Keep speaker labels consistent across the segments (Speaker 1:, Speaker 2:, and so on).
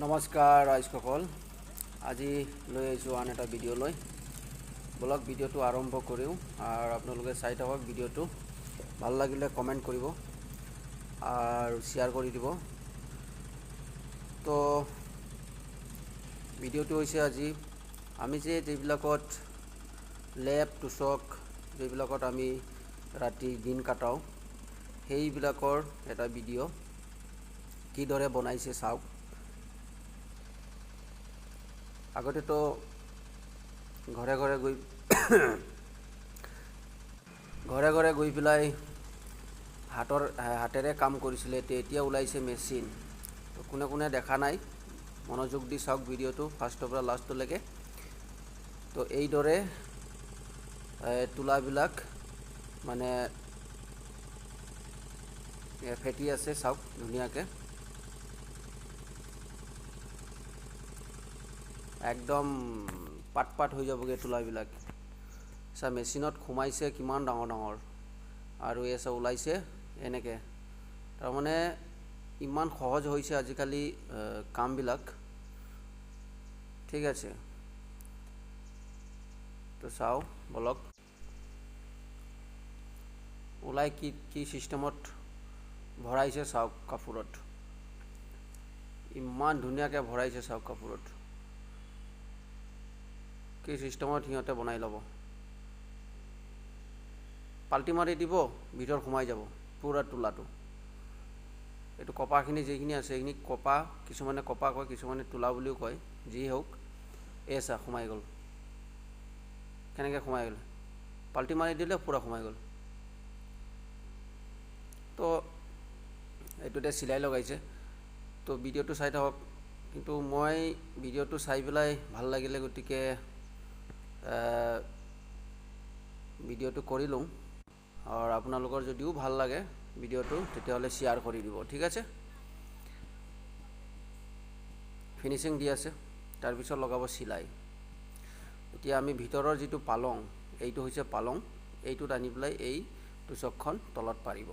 Speaker 1: নমস্কাৰ ৰাইজসকল আজি লৈ আহিছোঁ আন এটা ভিডিঅ'লৈ ব'লক ভিডিঅ'টো আৰম্ভ কৰিওঁ আৰু আপোনালোকে চাই থাকক ভিডিঅ'টো। ভালো লাগিলে কমেণ্ট কৰিব আৰু শ্বেয়াৰ কৰি দিব। তো, ভিডিঅ'টো হৈছে আজি, আমি যে যিবিলাকত লেপ টুচক যিবিলাকত আমি ৰাতি দিন কটাওঁ, সেইবিলাকৰ এটা ভিডিঅ' কিদৰে বনাইছে চাওক। আগতেতো ঘৰে ঘৰে গৈ ঘৰে ঘৰে গৈ পেলাই হাতৰ, হাতেৰে কাম কৰিছিলে এতিয়া ওলাইছে মেচিন। তো কোনে কোনে দেখা নাই, মনোযোগ দি চাওক ভিডিঅ'টো ফাৰ্ষ্টৰ পৰা লাষ্টলৈকে তো এইদৰে তোলাবিলাক মানে ফেটি আছে, চাওক, ধুনীয়াকৈ। একদম পাট পাট হৈ যাবগৈ তোলাবিলাক। চা মেচিনত সোমাইছে কিমান ডাঙৰ ডাঙৰ? আৰু এই চব ওলাইছে এনেকৈ। তাৰমানে ইমান সহজ হৈছে আজিকালি কামবিলাক। ঠিক আছে। তো চাওঁ, বলক। ওলাই কি কি চিষ্টেমত ভৰাইছে চাওক কাপোৰত। ইমান ধুনীয়াকৈ ভৰাইছে চাওক কাপোৰত। কি চিষ্টেমত সিহঁতে বনাই ল'ব। পাল্টি মাৰি দিব ভিতৰত সোমাই যাব পূৰা তোলাটো। এইটো কপাহখিনি যিখিনি আছে সেইখিনি কপা কিছুমানে কপা কয় কিছুমানে তোলা বুলিও কয় যি হওক এই চা সোমাই গ'ল। কেনেকৈ সোমাই গ'ল? পাল্টি মাৰি দিলে পূৰা সোমাই গ'ল। তো এইটোতে চিলাই লগাইছে। তো ভিডিঅ'টো চাই থাকক। কিন্তু মই ভিডিঅ'টো চাই পেলাই ভাল লাগিলে গতিকে ভিডিঅ'টো কৰি লওঁ। আৰু আপোনালোকৰ যদিও ভালো লাগে ভিডিঅ'টো, তেতিয়াহ'লে শ্বেয়াৰ কৰি দিব, ঠিক আছে? ফিনিচিং দি আছে তাৰপিছত লগাব চিলাই। এতিয়া আমি ভিতৰৰ যিটো পালং, এইটো হৈছে পালং এইটোত আনি পেলাই এই টুচকখন তলত পাৰিব।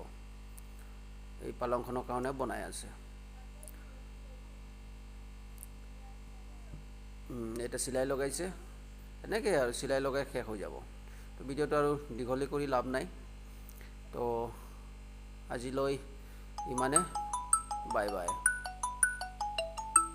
Speaker 1: এই পালংখনৰ কাৰণে বনাই আছে। এতিয়া চিলাই লগাইছে। এনেকৈ আৰু চিলাই লগাই শেষ হৈ যাব। তো ভিডিঅ'টো আৰু দীঘলী কৰি লাভ নাই। তো আজিলৈ ইমানে। Bye bye.